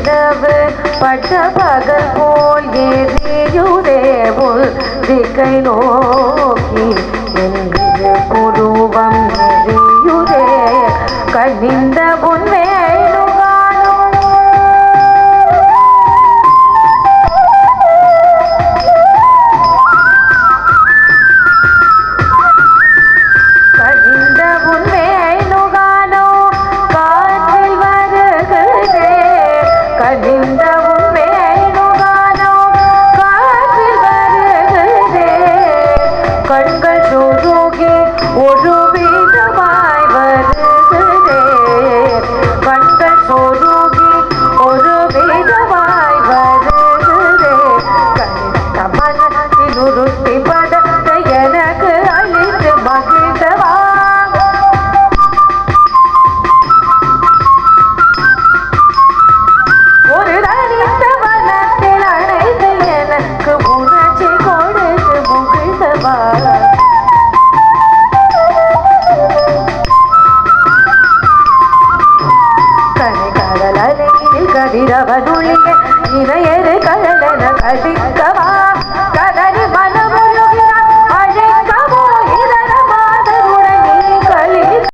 நிலவு பட்ட பகல் போல் எரியுதே உள் திக்கை நோக்கி. கனிந்தவும் வேணுகானம் காற்றில் வருகிறதே. கண்கள் சுருகி ஒரு விதமாய் வருகிறதே. கண்கள் சுருகி ஒரு விதமாய் வருகிறதே. கனிந்த மனத்தில் உருட்டி பட ಕಡೆ ಕಡಲಲ್ಲಿ ಕದಿರವ ದುಳಿಗೆ ಇವೆಯರು ಕಡಲಲ್ಲಿ